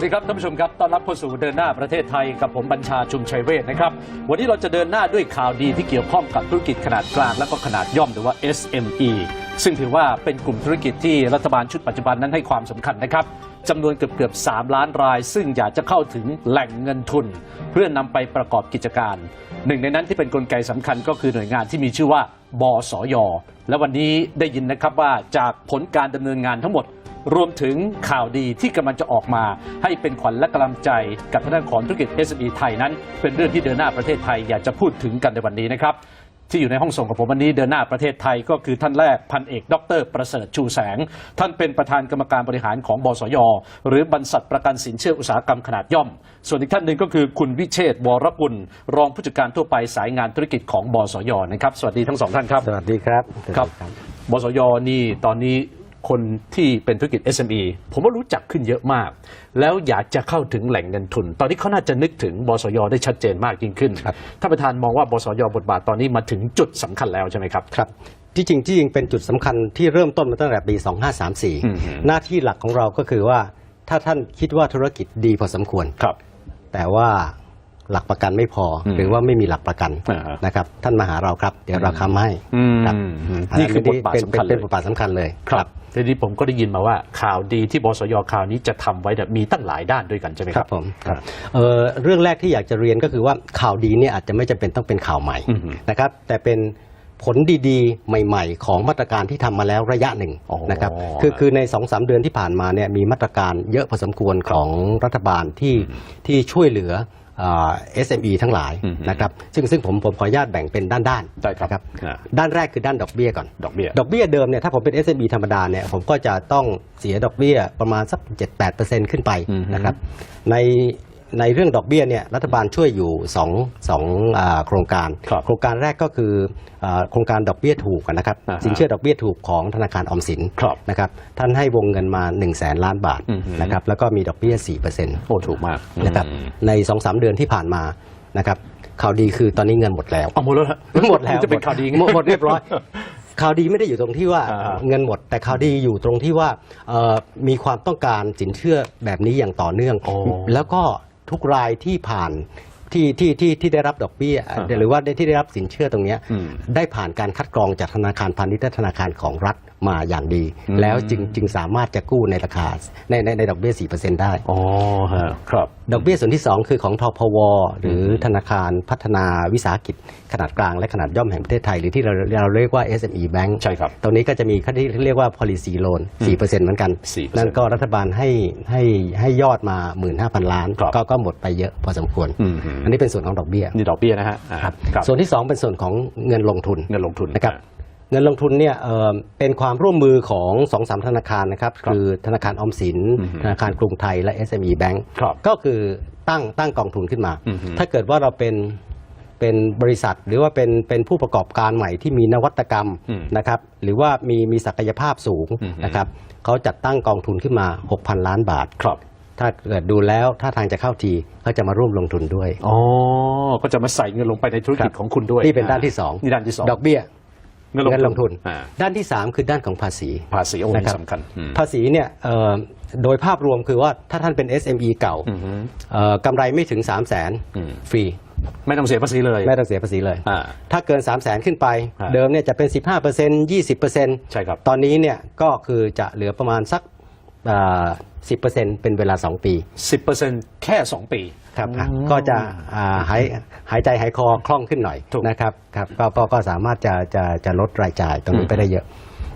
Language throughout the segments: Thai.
สวัสดีครับท่านผู้ชมครับต้อนรับเข้าสู่เดินหน้าประเทศไทยกับผมบัญชาชุมชัยเวทนะครับ วันนี้เราจะเดินหน้าด้วยข่าวดีที่เกี่ยวข้องกับธุรกิจขนาดกลางและก็ขนาดย่อมหรือว่า SME ซึ่งถือว่าเป็นกลุ่มธุรกิจที่รัฐบาลชุดปัจจุบันนั้นให้ความสำคัญนะครับจำนวนเกือบเกือบ3ล้านราย ซึ่งอยากจะเข้าถึงแหล่งเงินทุน เพื่อนำไปประกอบกิจการ หนึ่งในนั้นที่เป็นนกลไกสำคัญก็คือหน่วยงานที่มีชื่อว่าบสย และวันนี้ได้ยินนะครับว่าจากผลการดำเนินงานทั้งหมด รวมถึงข่าวดีที่กำลังจะออกมาให้เป็นขวัญและกำลังใจกับทางด้านของธุรกิจ SME ไทยนั้น เป็นเรื่องที่เดินหน้าประเทศไทยอยากจะพูดถึงกันในวันนี้นะครับที่อยู่ในห้องส่งกับผมวันนี้เดินหน้าประเทศไทยก็คือท่านแรกพันเอกดร ประเสริฐชูแสง ท่านเป็นประธานกรรมการบริหารของบสย หรือบรรษัทประกันสินเชื่ออุตสาหกรรมขนาดย่อม ส่วนอีกท่านหนึ่งก็คือคุณวิเชษฐ์วรกุลรองผู้จัดการทั่วไปสายงานธุรกิจของบสยนะครับสวัสดีทั้งสองท่านครับสวัสดีครับครับบสยนี่ตอนนี้ คนที่เป็นธุรกิจ SME ผมว่ารู้จักขึ้นเยอะมาก แล้วอยากจะเข้าถึงแหล่งเงินทุน ตอนนี้เขาน่าจะนึกถึงบสยได้ชัดเจนมากยิ่งขึ้นครับท่านประธานมองว่าบสยบทบาทตอนนี้มาถึงจุดสำคัญแล้วใช่ไหมครับครับที่จริงที่จริงเป็นจุดสำคัญที่เริ่มต้นมาตั้งแต่ปีอืม2534 หน้าที่หลักของเราก็คือว่าถ้าท่านคิดว่าธุรกิจดีพอสมควรครับ แต่ว่า หลักประกันไม่พออมหรือว่าไม่มีหลักประกันอ่าฮะนะครับ ท่านมาหาเราครับ เดี๋ยวเราค้ำให้อืมครับนี่คือบทบาทเป็นสำคัญเป็นเลยบทบาทสำคัญเลย ครับทีนี้ผมก็ได้ยินมาว่าข่าวดีที่บสยข่าวนี้จะทำไว้เนี่ยมีตั้งหลายด้านด้วยกันใช่ไหมคครัรับบผมครับเอ่อเรื่องแรกที่อยากจะเรียนก็คือว่าข่าวดีเนี่ยอาจจะไม่จำเป็นต้องเป็นข่าวใหม่อือฮึนะครับ แต่เป็นผลดีๆ ใหม่ๆ ของมาตรการที่ทำมาแล้วระยะหนึ่งอ๋อนะครับคือคือใน2อสเดือนที่ผ่านมาเนี่ยมีมาตรการเยอะพอสมควรของรัฐบาลที่ที่ช่วยเหลืออ่า SME ทั้งหลายอือฮึนะครับซึ่งซึ่งผมผมขออนุญาตแบ่งเป็นด้านๆได้ครับนะอ่าด้านแรกคือด้านดอกเบี้ยก่อนดอกเบี้ยดอกเบี้ยเดิมเนี่ยถ้าผมเป็น SME ธรรมดาเนี่ยผมก็จะต้องเสียดอกเบี้ยประมาณสัก 7-8%ขึ้นไปอือฮึนะครับใน ในเรื่องดอกเบี้ยเนี่ยรัฐบาลช่วยอยู่2องสองอ่าโครงการ ครับโครงการแรกก็คืออ่าโครงการดอกเบี้ยถูกนะครับอ่าฮะ สินเชื่อดอกเบี้ยถูกของธนาคารออมสินครับ นะครับท่านให้วงเงินมา1นึ่งแสนล้านบาทอือฮึนะครับแล้วก็มีดอกเบี้ย4%โอ้ถูกมากนะครับอืมใน2อสเดือนที่ผ่านมานะครับข่าวดีคือตอนนี้เงินหมดแล้ว เอาหมดแล้วฮะหมดแล้วจะเป็นข่าวดีไงหมดหมดเรียบร้อย ข่าวดีไม่ได้อยู่ตรงที่ว่าอ่าเงินหมด แต่ข่าวดีอยู่ตรงที่ว่าเอ่อมีความต้องการสินเชื่อแบบนี้อย่างต่อเนื่องอ๋อแล้วก็ ทุกรายที่ผ่าน ที่ที่ที่ที่ได้รับดอกเบี้ยอ่าฮะหรือว่าได้ที่ได้รับสินเชื่อตรงเนี้ยอืมได้ผ่านการคัดกรองจากธนาคารพาณิชย์และธนาคารของรัฐมาอย่างดีอืมแล้วจึงจึงสามารถจะกู้ในราคาในในในดอกเบี้ย 4%ได้ อ๋อฮะครับ ดอกเบี้ยส่วนที่ 2 คือของทพว หรือธนาคารพัฒนาวิสาหกิจขนาดกลางและขนาดย่อมแห่งประเทศไทย หรือที่เราเราเรียกว่า SME Bank ใช่ครับตรงนี้ก็จะมีขั้นที่เรียกว่า policy loan 4%เหมือนกัน4%นั่นก็รัฐบาลให้ให้ให้ยอดมา 15,000 ล้านครับก็ก็หมดไปเยอะพอสมควรอืมอันนี้เป็นส่วนของดอกเบี้ยนี่ดอกเบี้ยนะฮะอ่าครับส่วนที่ 2 เป็นส่วนของเงินลงทุนเงินลงทุนนะครับ เงินลงทุนเนี่ยเอ่อเป็นความร่วมมือของสองสามธนาคารนะครับครับ คือธนาคารออมสิน อือฮึธนาคารกรุงไทยและ SME Bank ครับก็คือตั้งตั้งกองทุนขึ้นมา อือฮึ ถ้าเกิดว่าเราเป็นเป็นบริษัทหรือว่าเป็นเป็นผู้ประกอบการใหม่ที่มีนวัตกรรมอืมนะครับหรือว่ามีมีศักยภาพสูงอือฮึ นะครับเขาจัดตั้งกองทุนขึ้นมา 6,000 ล้านบาท ครับ ถ้าเกิดดูแล้วถ้าทางจะเข้าทีเขาจะมาร่วมลงทุนด้วยอ๋อก็จะมาใส่เงินลงไปในธุรกิจครับของคุณด้วยนี่เป็นด้านที่สองนี่ด้านที่สองดอกเบี้ยเงินเงินลงทุนอ่าด้านที่สามคือด้านของภาษี ภาษีโอ้นะนี่ครับสำคัญอืมภาษีเนี่ยเอ่อโดยภาพรวมคือว่าถ้าท่านเป็น SME เก่าอือฮึเอ่อกำไรไม่ถึง 3 0 0แสนอืมฟรี ไม่ต้องเสียภาษีเลย ไม่ต้องเสียภาษีเลยอ่าถ้าเกิน 3 0 0แสนขึ้นไปฮะเดิมเนี่ยจะเป็น 15% 20%ใช่ครับ ตอนนี้เนี่ยก็คือจะเหลือประมาณสักอ่า 10%เป็นเวลา 2 ปี 10%แค่ 2 ปีครับก็จะอ่าหายหายใจหายคอคล่องขึ้นหน่อยถูก นะครับครับก็ก็ก็สามารถจะจะจะลดรายจ่ายตรงนี้ไปได้เยอะ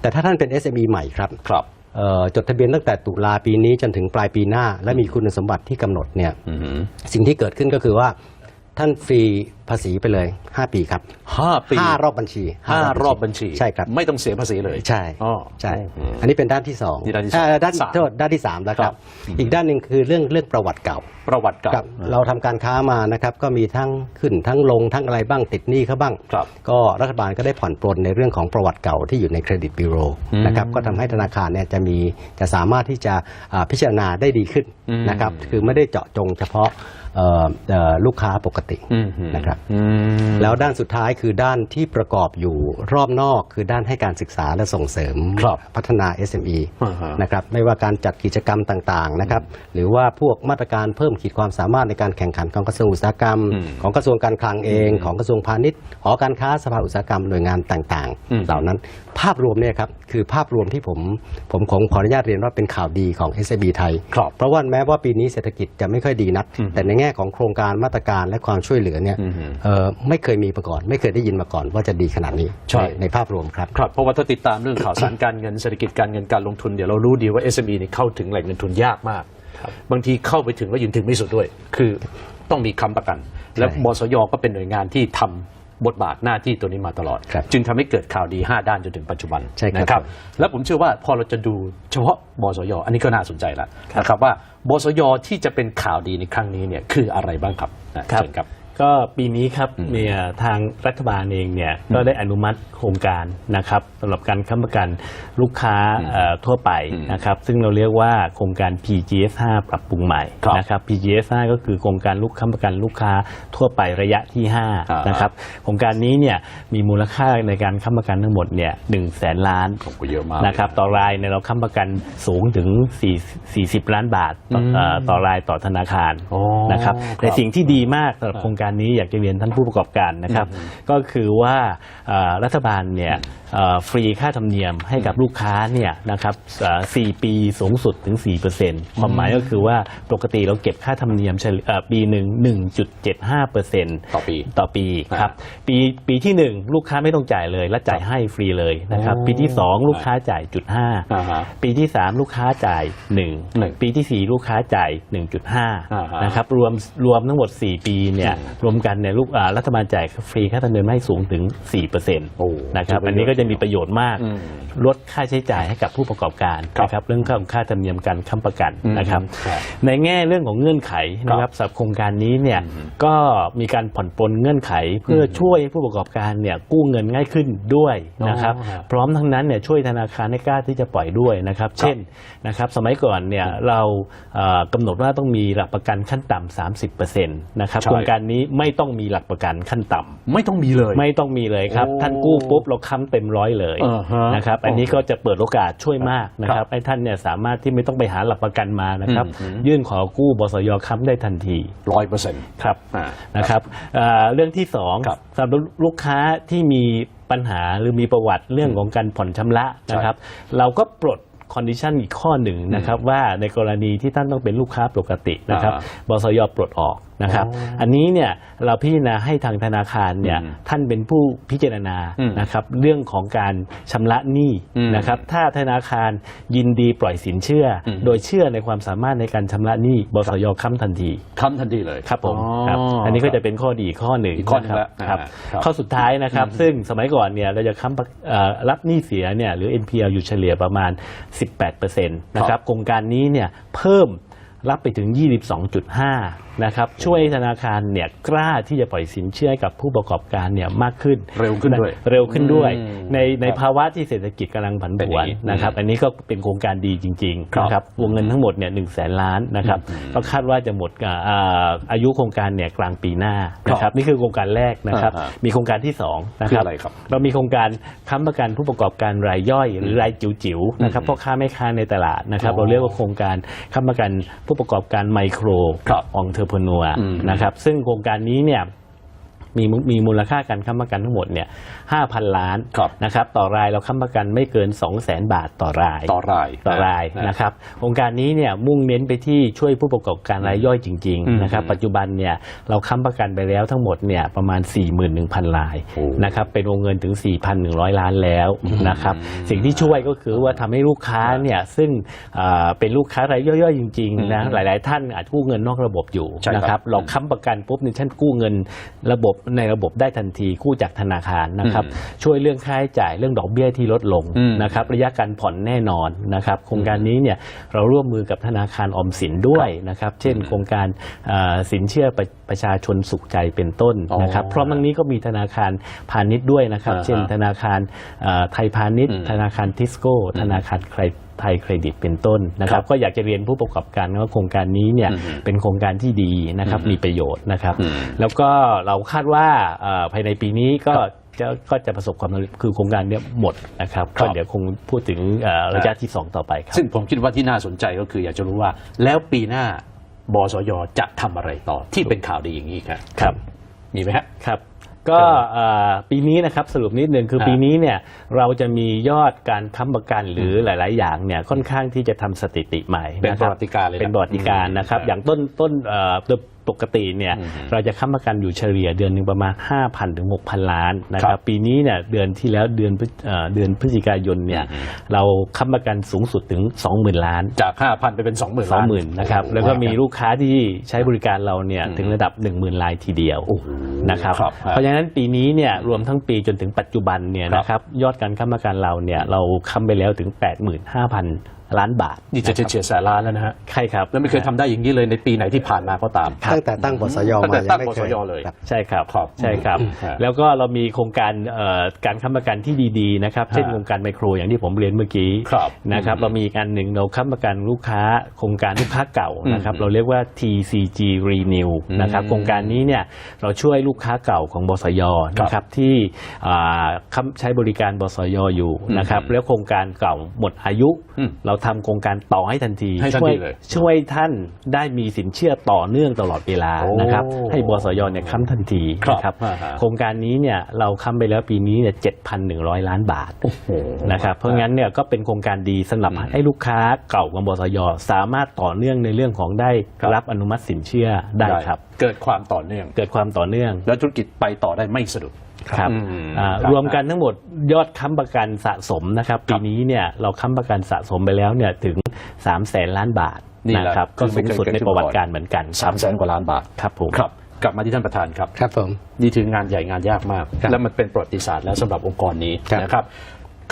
แต่ถ้าท่านเป็น SME ใหม่ครับครับ เอ่อจดทะเบียนตั้งแต่ตุลาปีนี้จนถึงปลายปีหน้า และมีคุณสมบัติที่กำหนดเนี่ย อือฮึสิ่งที่เกิดขึ้นก็คือว่า ท่านฟรีภาษีไปเลย 5 ปีครับห้าปีห้ารอบบัญชีห้ารอบบัญชีใช่ครับไม่ต้องเสียภาษีเลยใช่อ๋อใช่อืมอันนี้เป็นด้านที่สองนี่ด้านที่สองเด้านสามโทษด้านที่สามแล้วคครัรับบอีกด้านหนึ่งคือเรื่องเรื่องประวัติเก่า ประวัติเก่าครับเราทำการค้ามานะครับ ก็มีทั้งขึ้นทั้งลงทั้งอะไรบ้างติดหนี้เขาบ้างครับก็รัฐบาลก็ได้ผ่อนปลนในเรื่องของประวัติเก่าที่อยู่ในเครดิตบิโรอืมนะครับก็ทำให้ธนาคารเนี่ยจะมีจะสามารถที่จะอ่าพิจารณาได้ดีขึ้นอืมนะครับ คือไม่ได้เจาะจงเฉพาะเอ่อเอ่อ ลูกค้าปกติอืมนะครับอืมแล้วด้านสุดท้ายคือด้านที่ประกอบอยู่รอบนอก คือด้านให้การศึกษาและส่งเสริมครับพัฒนา SME อ่าฮะนะครับไม่ว่าการจัดกิจกรรมต่างๆนะครับหรือว่าพวกมาตรการเพิ่มขีดความสามารถในการแข่งขันของกระทรวงอุตสาหกรรมอืมของกระทรวงการคลังเอง ของกระทรวงพาณิชย์หอการค้าสภาอุตสาหกรรมหน่วยงานต่างอืมๆเหล่านั้น ภาพรวมเนี่ยครับคือภาพรวมที่ผมผมคงขออนุญาตเรียนว่าเป็นข่าวดีของ SME ไทย ครับเพราะว่าแม้ว่าปีนี้เศรษฐกิจจะไม่ค่อยดีนัก อืมแต่ในแง่ของโครงการมาตรการและความช่วยเหลือเนี่ยอืมเอ่อไม่เคยมีมาก่อน ไม่เคยได้ยินมาก่อนว่าจะดีขนาดนี้ใช่ ในภาพรวมครับ ครับเพราะว่าถ้าติดตามเรื่องข่าวสาร การเงินเศรษฐกิจการเงินการลงทุนเดี๋ยวเรารู้ดีว่า SME นี่เข้าถึงแหล่งเงินทุนยากมาก บางทีเข้าไปถึงแล้วยืนถึงไม่สุดด้วย คือต้องมีค้ำประกัน และบสยก็เป็นหน่วยงานที่ทำ บทบาทหน้าที่ตัวนี้มาตลอดครับจึงทำให้เกิดข่าวดี 5 ด้านจนถึงปัจจุบันใช่ครับนะครับ และผมเชื่อว่าพอเราจะดูเฉพาะบสย อันนี้ก็น่าสนใจแล้วนะครับว่าบสยที่จะเป็นข่าวดีในครั้งนี้เนี่ยคืออะไรบ้างครับนะครับเชิญครับ ก็ปีนี้ครับเนี่ยทางรัฐบาลเองเนี่ยก็ได้อนุมัติโครงการนะครับสำหรับการค้ำประกันลูกค้าเอ่อทั่วไปอืมนะครับซึ่งเราเรียกว่าโครงการ PGS 5 ปรับปรุงใหม่ครับนะครับ PGS 5 ก็คือโครงการลูกค้ำประกันลูกค้าทั่วไประยะที่อ่า5นะครับโครงการนี้เนี่ยมีมูลค่าในการค้ำประกันทั้งหมดเนี่ยหนึ่งแสนล้านผมก็เยอะมากนะครับต่อรายเนี่ยเราค้ำประกันสูงถึง4 40ล้านบาทต่อเอ่อต่อรายต่อธนาคารโอ้นะครับครับแต่สิ่งที่ดีมากสำหรับโครงการนี้อยากจะเรียนท่านผู้ประกอบการนะครับ ก็คือว่าเอ่อรัฐบาลเนี่ยเอ่อ ฟรีค่าธรรมเนียมให้กับลูกค้าเนี่ยนะครับเอ่อ4ปีสูงสุดถึง 4%ความหมายก็คือว่าปกติเราเก็บค่าธรรมเนียมเฉลี่ยเอ่อปีหนึ่ง1.75%ต่อปีต่อปีครับปีปีที่1ลูกค้าไม่ต้องจ่ายเลย และจ่ายให้ฟรีเลยนะครับโอ้ปีที่2ลูกค้าจ่ายจุดห้าอ่าฮะปีที่3ลูกค้าจ่ายหนึ่ง1ปีทีสี่4ลูกค้าจ่าย อ่าฮะ 1.5นะครับรวมรวมทั้งหมด 4 ปีเนี่ยอืมรวมกันเนี่ยลูกอ่ารัฐบาลจ่ายฟรีค่าธรรมเนียมให้สูงถึง4%โอ้นะครับถือว่าอันนี้ก็จะมีประโยชน์มากอืมลดค่าใช้จ่ายให้กับผู้ประกอบการครับนะครับเรื่องของค่าธรรมเนียมการค้ำประกันนะครับครับ ในแง่เรื่องของเงื่อนไขนะครับสำหรับโครงการนี้เนี่ยก็มีการผ่อนปลนเงื่อนไข เพื่อช่วยให้ผู้ประกอบการเนี่ยกู้เงินง่ายขึ้นด้วยนะครับอ๋อครับพร้อมทั้งนั้นเนี่ยช่วยธนาคารให้กล้าที่จะปล่อยด้วยนะครับ เช่นนะครับสมัยก่อนเนี่ยเราเอ่อกำหนดว่าต้องมีหลักประกันขั้นต่ำ30%นะครับใช่โครงการนี้ไม่ต้องมีหลักประกันขั้นต่ำไม่ต้องมีเลย ไม่ต้องมีเลยครับโอ้ท่านกู้ปุ๊บเราค้ำเต็มร้อยเลยอ่าฮะนะครับอันนี้ก็จะเปิดโอกาสช่วยมากนะคครัรับบให้ท่านเนี่ยสามารถที่ไม่ต้องไปหาหลักประกันมานะครับอืมยื่นขอกู้บสยค้ำได้ทันทีร้อยเปอร์เซ็นต์ครับอ่านะครับเอ่อเรื่องที่สองครับสำหรับลูกค้าที่มีปัญหาหรือมีประวัติเรื่องของการผ่อนชำระนะครับ เราก็ปลดคอนดิชันอีกข้อหนึ่งนะครับว่าในกรณีที่ท่านต้องเป็นลูกค้าปกตินะครับอ่าบสยปลดออก นะครับอ๋ออัอันนี้เนี่ยเราพิจารณาให้ทางธนาคารเนี่ยอืมท่านเป็นผู้พิจารณาอืมนะครับเรื่องของการชำระหนี้อืมนะครับถ้าธนาคารยินดีปล่อยสินเชื่ออมโดยเชื่อในความสามารถในการชำระหนี้บสยค้ำทันทีทำทันทีเลยครับผมอ๋อครับอันนี้ก็จะเป็นข้อดีข้อหนึ่งอีกข้อหนึ่งะละครับอ่าครับข้อสุดท้ายนะครับซึ่งสมัยก่อนเนี่ยเราจะค้ำประเอ่อรับหนี้เสียเนี่ยหรือ NPL อยู่เฉลี่ยประมาณ 18%นะครับโครงการนี้เนี่ยเพิ่มรับไปถึง 22.5นะครับช่วยให้ธนาคารเนี่ยกล้าที่จะปล่อยสินเชื่อให้กับผู้ประกอบการเนี่ยมากขึ้นเร็วขึ้นด้วยเร็วขึ้นด้วยอืมในในครับภาวะที่เศรษฐกิจกำลังผันเป็นผอวย่านงนี้นะครับอันนี้ก็เป็นโครงการดีจริงครับๆนะครับวงเงินทั้งหมดเนี่ยหนึ่งแสนล้านนะครับอืมก็คาดว่าจะหมดอ่าอ่าอายุโครงการเนี่ยกลางปีหน้านะคครัรับบนี่คือโครงการแรกนะครับอ่าฮะมีโครงการที่สองนะคือครับอะไรครับเรามีโครงการค้ำประกันผู้ประกอบการรายย่อย หรือรายจิ๋วๆนะครับอืมพ่อค้าแม่ค้าในตลาดนะครับอ๋อเราเรียกว่าโครงการค้ำประกันผู้ประกอบการไมโครครับองเทอร์พนัวอืมนะครับซึ่งโครงการนี้เนี่ย มีมูมีมูลค่าการค้ำประกันทั้งหมดเนี่ยห้าพันล้านครับนะครับต่อรายเราค้ำประกันไม่เกิน 2 0 0 0 0 0บาทต่อรายต่อรายต่อรายนะนะครับโครงการนี้เนี่ยมุ่งเน้นไปที่ช่วยผู้ประกอบการรายย่อยจริงอืมๆนะครับปัจจุบันเนี่ยเราค้ำประกันไปแล้วทั้งหมดเนี่ยประมาณ 41,000 รายโอ้นะครับเป็นวงเงินถึง 4,100 ล้านแล้วนะครับสิ่งที่ช่วยก็คือว่าทำให้ลูกค้าเนี่ยซึ่งอ่าเป็นลูกค้ารายย่อยๆจริงๆนะอืมหลาย ๆ ท่านอาจกู้เงินนอกระบบอยู่ใช่ครับนะครับเราค้ำประกันปุ๊บเนี่ยท่านกู้เงินระบบในระบบได้ทันทีกู้จากธนาคารนะครับอืมช่วยเรื่องค่าใช้จ่ายเรื่องดอกเบี้ยที่ลดลงอืมนะครับระยะการผ่อนแน่นอนนะครับโครงการนี้เนี่ยเราร่วมมือกับธนาคารออมสินด้วยนะครับเช่น โครงการเอ่อสินเชื่อประประชาชนสุขใจเป็นต้นอ๋อนะครับพร้อมทั้งนี้ก็มีธนาคารพาณิชย์ด้วยนะครับอ่าฮะเช่นธนาคารเอ่อไทยพาณิชย์อืมธนาคารทิสโก้ ธนาคารไทยไทยเครดิตเป็นต้นนะครับครับ ก็อยากจะเรียนผู้ประกอบการว่าโครงการนี้เนี่ยอืมเป็นโครงการที่ดีนะครับอืมมีประโยชน์นะครับอืมแล้วก็เราคาดว่าเอ่อภายในปีนี้ก็ครับจะก็จะประสบความสำเร็จคือโครงการเนี้ยหมดนะครับครัก็บเดี๋ยวคงพูดถึงเอ่อระยะที่สองต่อไปครับ ซึ่งผมคิดว่าที่น่าสนใจก็คืออยากจะรู้ว่าแล้วปีหน้าบสยจะทำอะไรต่อที่เป็นข่าวดีอย่างนี้ครับครับ มีไหมฮะครับ ก็เอ่อปีนี้นะครับสรุปนิดนึงคือฮะปีนี้เนี่ยเราจะมียอดการค้ำประกันหรือหลาย ๆ อย่างเนี่ยค่อนข้างที่จะทำสถิติใหม่เป็นนะปคระรับวัติการเลยนะเป็นประวัติการนะครับ อืมอย่างต้นต้นเอ่อโดย ปกติเนี่ยอืมเราจะค้ำประกันอยู่เฉลี่ยเดือนหนึ่งประมาณ 5,000ถึง6,000 ล้านนะคครัรับบปีนี้เนี่ยเดือนที่แล้วเดือนพฤเอ่อเดือนพฤศจิกายนเนี่ยอืมเราค้ำประกันสูงสุดถึง 20,000 ล้าน จาก 5,000 ไปเป็น 20,000สองหมื่นนะครับโอ้โหแล้วก็มีลูกค้าที่ใช้บริการเราเนี่ยอืมถึงระดับ 1 0,000รายทีเดียวโอ้โหนะครับครับเพราะฉะนั้นปีนี้เนี่ยรวมทั้งปีจนถึงปัจจุบันเนี่ยครับนะครับยอดการค้ำประกันเราเนี่ยเราค้ำไปแล้วถึง 85,000ล้านบาทนี่จะเฉียดแสนล้านแล้วนะฮะใช่ครับแล้วไม่เคยทำได้อย่างนี้เลยในปีไหนที่ผ่านมาก็ตาม ตั้งแต่ตั้งบสยตั้งมาแต่ยังตั้งไม่บเคสยยเลย ครับ ใช่ครับครับใช่ครับอืมฮะแล้วก็เรามีโครงการเอ่อการค้ำประกันที่ดีๆนะครับ เช่นฮะโครงการไมโครอย่างที่ผมเรียนเมื่อกี้ครับนะครับอืมเรามีอีกอันหนึ่งเราค้ำประกันลูกค้า โครงการลูกค้าเก่านะครับอืมเราเรียกว่า TCG Renew นะครับอืมโครงการนี้เนี่ยเราช่วยลูกค้าเก่าของบสยนะครับที่อ่าค้ำใช้บริการบสยอยู่นะครับอืมแล้วโครงการเก่าหมดอายุ อืม เราทำโครงการต่อให้ทันทีให้ทันช่วยทีเลยช่วยท่านได้มีสินเชื่อต่อเนื่องตลอดเวลาโอ้นะครับให้บสยเนี่ยค้ำทันทีครับนะครับอ่าฮะโครงการนี้เนี่ยเราค้ำไปแล้วปีนี้เนี่ย7,100ล้านบาทโอ้โหนะครับเพราะงั้นเนี่ยก็เป็นโครงการดีสำหรับอืมให้ลูกค้าเก่าของบสยสามารถต่อเนื่องในเรื่องของได้ครับรับอนุมัติสินเชื่อได้ครับ เกิดความต่อเนื่องเกิดความต่อเนื่อง แล้วธุรกิจไปต่อได้ไม่สะดุด ครับอืมอ่าครับรวมกันทั้งหมดยอดค้ำประกันสะสมนะครับ ปีนี้เนี่ยเราค้ำประกันสะสมไปแล้วเนี่ยถึง3 0 0แสนล้านบาทนี่แหละนะครับก็คือไม่สูงเคยสุดเกิดในขึ้นประวัติมาก่อนการเหมือนกันสามแสนกว่าล้านบาทครับผม ครับ กลับมาที่ท่านประธานครับ ครับผม นี่ถืองานใหญ่งานยากมาก ครับและมันเป็นประวัติศาสตร์แล้วสำหรับองค์กรนี้ครับ นะครับ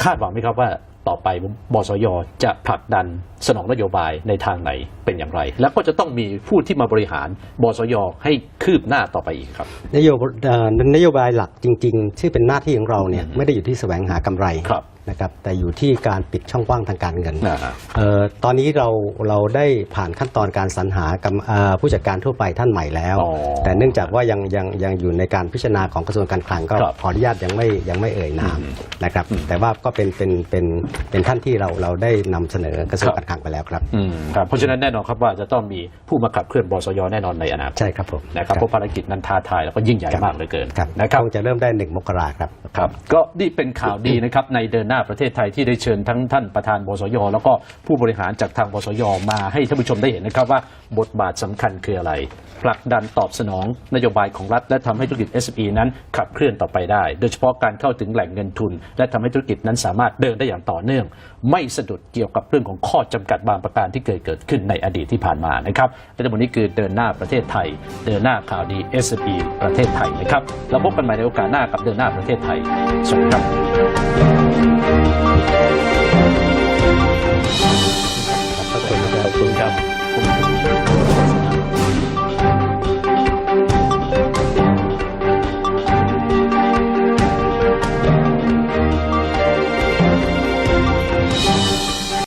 คาดหวังไหมครับว่า ต่อไปบสยจะผลักดันสนองนโยบายในทางไหนเป็นอย่างไร แล้วก็จะต้องมีผู้ที่มาบริหารบสยให้คืบหน้าต่อไปอีกครับ นโยบเอ่อนโยบายหลักจริง ๆ ที่เป็นหน้าที่ของเราเนี่ยอืมไม่ได้อยู่ที่แสวงหากำไรครับ นะครับแต่อยู่ที่การปิดช่องว่างทางการเงินนะฮะเอ่อตอนนี้เราเราได้ผ่านขั้นตอนการสรรหากำเอ่อผู้จัดการทั่วไปท่านใหม่แล้วอ๋อแต่เนื่องจากว่ายังยังยังอยู่ในการพิจารณาของกระทรวงการคลังก็ครับขออนุญาตยังไม่ยังไม่เอ่ยนามอืมนะครับอืมแต่ว่าก็เป็นเป็นเป็นเป็นท่านที่เราเราได้นำเสนอกระทรวงครับการคลังไปแล้วครับอืมครับเพราะฉะนั้นแน่นอนครับว่าจะต้องมีผู้มาขับเคลื่อนบสยแน่นอนในอนาคตใช่ครับผมนะครับเพราะภารกิจนั้นท้าทายแล้วก็ยิ่งใหญ่มากเหลือเกินครับนะครับคงจะเริ่มได้หนึ่งมกราครับครับ ก็นี่เป็นข่าวดีนะครับในเดินหน้าประเทศไทยที่ได้เชิญทั้งท่านประธานบสย แล้วก็ผู้บริหารจากทางบสย มาให้ท่านผู้ชมได้เห็นนะครับว่าบทบาทสำคัญคืออะไรผลักดันตอบสนองนโยบายของรัฐ และทำให้ธุรกิจ SME นั้นขับเคลื่อนต่อไปได้ โดยเฉพาะการเข้าถึงแหล่งเงินทุน และทำให้ธุรกิจนั้นสามารถเดินได้อย่างต่อเนื่อง ไม่สะดุดเกี่ยวกับเรื่องของข้อจำกัดบางประการที่เคยเกิดขึ้นในอดีตที่ผ่านมานะครับและทั้งหมดนี้คือเดินหน้าประเทศไทย เดินหน้าข่าวดี SME ประเทศไทยนะครับเราพบกันใหม่ในโอกาสหน้ากับเดินหน้าประเทศไทยสวัสดีครับ说一下，说一下，我们这。